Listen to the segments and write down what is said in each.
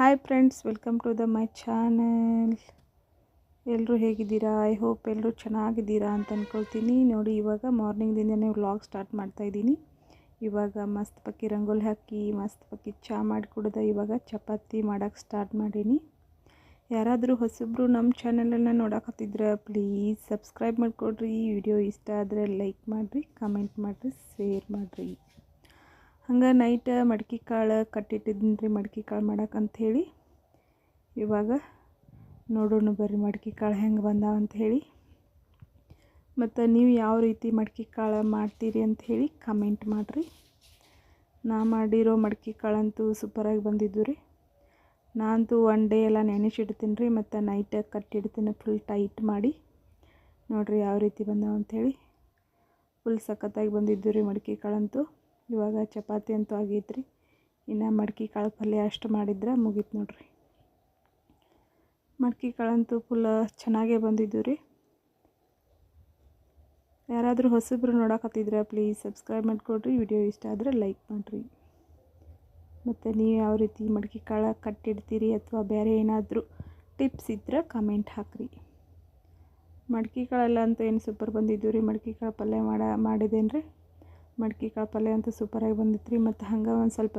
Hi friends welcome to the my channel ಎಲ್ಲರೂ ಹೇಗಿದ್ದೀರಾ? I hope ಎಲ್ಲರೂ ಚೆನ್ನಾಗಿದ್ದೀರಾ ಅಂತ ಅಂದ್ಕೊಳ್ತೀನಿ ನೋಡಿ, ಇವಾಗ ಮಾರ್ನಿಂಗ್ದಿಂದನೇ ವ್ಲಾಗ್ ಸ್ಟಾರ್ಟ್ ಮಾಡ್ತಾಯಿದ್ದೀನಿ ಇವಾಗ ಮಸ್ತ್ ಪಕ್ಕಿ ರಂಗೋಲಿ ಹಾಕಿ, ಮಸ್ತ್ ಪಕ್ಕಿ ಚಹಾ ಮಾಡಿ ಕುಡ್ದೆ ಇವಾಗ ಚಪಾತಿ ಮಾಡೋಕ್ಕೆ ಸ್ಟಾರ್ಟ್ ಮಾಡೀನಿ. ಯಾರಾದರೂ ಹೊಸಬ್ರು ನಮ್ಮ ಚಾನಲನ್ನು ನೋಡಕತ್ತಿದ್ರೆ ಪ್ಲೀಸ್ ಸಬ್ಸ್ಕ್ರೈಬ್ ಮಾಡಿಕೊಡ್ರಿ. ವಿಡಿಯೋ ಇಷ್ಟ ಆದರೆ ಲೈಕ್ ಮಾಡಿರಿ ಕಮೆಂಟ್ ಮಾಡಿರಿ ಶೇರ್ ಮಾಡಿರಿ. ಹಂಗೆ ನೈಟ್ ಮಡ್ಕೆ ಕಾಳು ಕಟ್ಟಿಟ್ಟಿದ್ದೀನಿ ರೀ, ಮಡ್ಕೆ ಕಾಳು ಮಾಡಕ್ಕೆ ಅಂಥೇಳಿ ಇವಾಗ ನೋಡೋಣ ಬರ್ರಿ ಮಡ್ಕೆ ಕಾಳು ಹೆಂಗೆ ಬಂದಾವ ಅಂಥೇಳಿ ಮತ್ತು ನೀವು ಯಾವ ರೀತಿ ಮಡ್ಕೆ ಕಾಳು ಮಾಡ್ತೀರಿ ಅಂಥೇಳಿ ಕಮೆಂಟ್ ಮಾಡಿರಿ. ನಾ ಮಾಡಿರೋ ಮಡ್ಕೆ ಕಾಳಂತೂ ಸೂಪರಾಗಿ ಬಂದಿದ್ದು ರೀ. ನಾನಂತೂ ಒನ್ ಡೇ ಎಲ್ಲ ನೆನೆಸಿಡ್ತೀನಿ ರೀ, ಮತ್ತು ನೈಟ್ ಕಟ್ಟಿಡ್ತೀನಿ ಫುಲ್ ಟೈಟ್ ಮಾಡಿ. ನೋಡಿರಿ ಯಾವ ರೀತಿ ಬಂದಾವ ಅಂಥೇಳಿ ಫುಲ್ ಸಖತ್ತಾಗಿ ಬಂದಿದ್ದು ರೀ ಮಡ್ಕೆ ಕಾಳಂತೂ ಇವಾಗ ಚಪಾತಿ ಅಂತೂ ಆಗೈತ್ರಿ. ಇನ್ನು ಮಡ್ಕೆ ಕಾಳು ಪಲ್ಯ ಅಷ್ಟು ಮಾಡಿದ್ರೆ ಮುಗೀತು ನೋಡ್ರಿ. ಮಡ್ಕೆ ಕಾಳಂತೂ ಫುಲ್ ಚೆನ್ನಾಗೇ ಬಂದಿದ್ದು ರೀ. ಯಾರಾದರೂ ಹೊಸಬ್ರು ನೋಡಕತ್ತಿದ್ರೆ ಪ್ಲೀಸ್ ಸಬ್ಸ್ಕ್ರೈಬ್ ಮಾಡಿಕೊಡ್ರಿ. ವಿಡಿಯೋ ಇಷ್ಟ ಆದರೆ ಲೈಕ್ ಮಾಡಿರಿ. ಮತ್ತು ನೀವು ಯಾವ ರೀತಿ ಮಡ್ಕೆ ಕಾಳು ಕಟ್ಟಿಡ್ತೀರಿ ಅಥವಾ ಬೇರೆ ಏನಾದರೂ ಟಿಪ್ಸ್ ಇದ್ದರೆ ಕಮೆಂಟ್ ಹಾಕಿರಿ. ಮಡ್ಕೆ ಕಾಳೆಲ್ಲ ಅಂತೂ ಏನು ಸೂಪರ್ ಬಂದಿದ್ದು ರೀ. ಮಡ್ಕೆ ಕಾಳು ಪಲ್ಯ ಮಾಡ ಮಾಡಿದ್ದೇನೆ ರೀ ಮಡ್ಕೆ ಕಾಳು ಪಲ್ಯ ಅಂತ ಸೂಪರಾಗಿ ಬಂದಿತ್ತು ರೀ ಮತ್ತು ಹಂಗೆ ಒಂದು ಸ್ವಲ್ಪ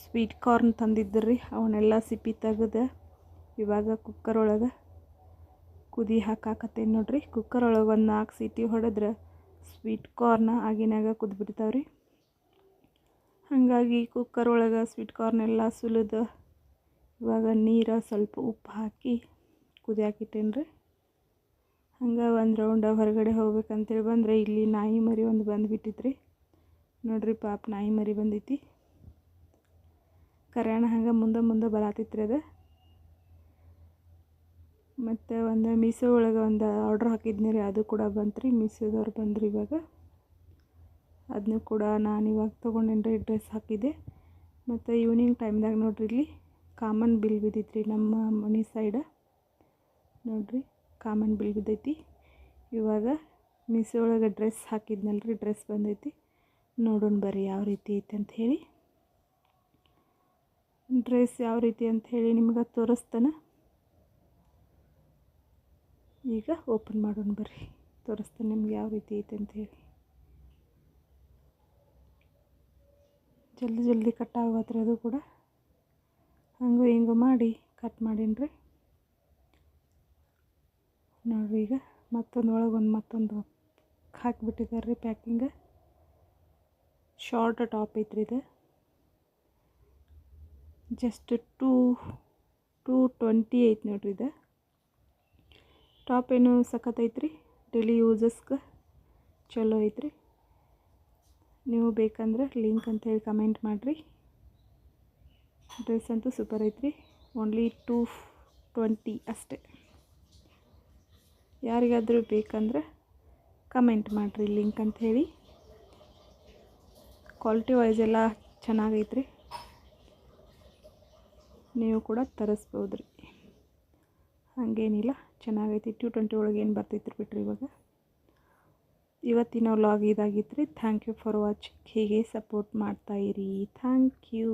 ಸ್ವೀಟ್ ಕಾರ್ನ್ ತಂದಿದ್ದರು ರೀ ಅವನ್ನೆಲ್ಲ ಸಿಪ್ಪಿ ತೆಗೆದು ಇವಾಗ ಕುಕ್ಕರ್ ಒಳಗೆ ಕುದಿ ಹಾಕಾಕತ್ತೇನೆ ನೋಡ್ರಿ. ಕುಕ್ಕರ್ ಒಳಗೆ ಒಂದು ನಾಲ್ಕು ಸೀಟಿ ಹೊಡೆದ್ರೆ ಸ್ವೀಟ್ ಕಾರ್ನ ಆಗಿನಾಗ ಕುದ್ಬಿಡ್ತಾವೆ ರೀ ಹಾಗಾಗಿ ಕುಕ್ಕರ್ ಒಳಗೆ ಸ್ವೀಟ್ ಕಾರ್ನ್ ಎಲ್ಲ ಸುಲಿದು ಇವಾಗ ನೀರು ಸ್ವಲ್ಪ ಉಪ್ಪು ಹಾಕಿ ಕುದಿಯಾಕಿಟ್ಟೇನೆ ರೀ ಹಂಗೆ ಒಂದು ರೌಂಡ ಹೊರಗಡೆ ಹೋಗ್ಬೇಕಂತೇಳಿ ಬಂದರೆ ಇಲ್ಲಿ ನಾಯಿ ಮರಿ ಒಂದು ಬಂದುಬಿಟ್ಟಿತ್ತು ರೀ ನೋಡ್ರಿ ಪಾಪ ನಾಯಿ ಮರಿ ಬಂದೈತಿ. ಕರ್ಯಾಣ ಹಂಗೆ ಮುಂದೆ ಮುಂದೆ ಬರತ್ತಿತ್ತು ರೀ ಅದು. ಮತ್ತು ಒಂದು ಮೀಸೋ ಒಳಗೆ ಒಂದು ಆರ್ಡ್ರ್ ಹಾಕಿದ್ನಿ ರೀ, ಅದು ಕೂಡ ಬಂತ್ರಿ, ಮೀಸೋದವ್ರು ಬಂದ್ರಿ ಇವಾಗ. ಅದನ್ನು ಕೂಡ ನಾನು ಇವಾಗ ತೊಗೊಂಡೇನಿ ರೀ ಡ್ರೆಸ್ ಹಾಕಿದೆ. ಮತ್ತು ಈವ್ನಿಂಗ್ ಟೈಮ್ದಾಗ ನೋಡ್ರಿ ಇಲ್ಲಿ ಕಾಮನ್ ಬಿಲ್ ಬಿದ್ದೈತ್ರಿ ನಮ್ಮ ಮನೆ ಸೈಡ ನೋಡ್ರಿ ಕಾಮನ್ ಬಿಲ್ ಬಿದ್ದೈತಿ. ಇವಾಗ ಮೀಸೋ ಒಳಗೆ ಡ್ರೆಸ್ ಹಾಕಿದ್ನಲ್ಲ ರೀ ಡ್ರೆಸ್ ಬಂದೈತಿ. ನೋಡೋಣ ಬರ್ರಿ ಯಾವ ರೀತಿ ಐತೆ ಅಂತ ಹೇಳಿ. ಡ್ರೆಸ್ ಯಾವ ರೀತಿ ಅಂತ ಹೇಳಿ ನಿಮ್ಗೆ ತೋರಿಸ್ತಾನೆ. ಈಗ ಓಪನ್ ಮಾಡೋಣ ಬರ್ರಿ. ತೋರಿಸ್ತಾನೆ ನಿಮ್ಗೆ ಯಾವ ರೀತಿ ಐತೆ ಅಂತ ಹೇಳಿ. ಜಲ್ದಿ ಜಲ್ದಿ ಕಟ್ ಆಗತ್ರಿ ಅದು ಕೂಡ. ಹಂಗೂ ಹಿಂಗೂ ಮಾಡಿ ಕಟ್ ಮಾಡೀನಿ ನೋಡ್ರಿ ಈಗ ಮತ್ತೊಂದು ಒಳಗೆ ಒಂದು ಮತ್ತೊಂದು ಹಾಕಿಬಿಟ್ಟಿದ್ದಾರೆ ರೀ ಪ್ಯಾಕಿಂಗ ಶಾರ್ಟ್ ಟಾಪ್ ಐತ್ರಿ ಇದು. ಜಸ್ಟ್ ಟೂ ಟೂ ಟ್ವೆಂಟಿ ಐತೆ ನೋಡ್ರಿ ಇದು. ಟಾಪ್ ಏನು ಸಖತ್ತೈತ್ರಿ ಡೈಲಿ ಯೂಸಸ್ಗೆ ಚಲೋ ಐತ್ರಿ. ನೀವು ಬೇಕಂದ್ರೆ ಲಿಂಕ್ ಅಂತೇಳಿ ಕಮೆಂಟ್ ಮಾಡಿರಿ. ಡ್ರೆಸ್ ಅಂತೂ ಸೂಪರ್ ಐತ್ರಿ. ಓನ್ಲಿ ಟೂ ಟ್ವೆಂಟಿ ಅಷ್ಟೇ. ಯಾರಿಗಾದರೂ ಬೇಕಂದ್ರೆ ಕಮೆಂಟ್ ಮಾಡಿರಿ ಲಿಂಕ್ ಅಂಥೇಳಿ ಕ್ವಾಲಿಟಿ ವೈಸ್ ಎಲ್ಲ ಚೆನ್ನಾಗೈತ್ರಿ. ನೀವು ಕೂಡ ತರಿಸ್ಬೋದು ರೀ ಹಾಗೇನಿಲ್ಲ, ಚೆನ್ನಾಗೈತಿ. ಟು ಟ್ವೆಂಟಿ ಒಳಗೆ ಏನು ಬರ್ತೈತ್ರಿ ಬಿಟ್ರಿ ಇವಾಗ. ಇವತ್ತಿನ ವ್ಲಾಗ್ ಇದಾಗಿತ್ತು ರೀ ಥ್ಯಾಂಕ್ ಯು ಫಾರ್ ವಾಚಿಂಗ್ ಹೀಗೆ ಸಪೋರ್ಟ್ ಮಾಡ್ತಾಯಿರಿ ಥ್ಯಾಂಕ್ ಯು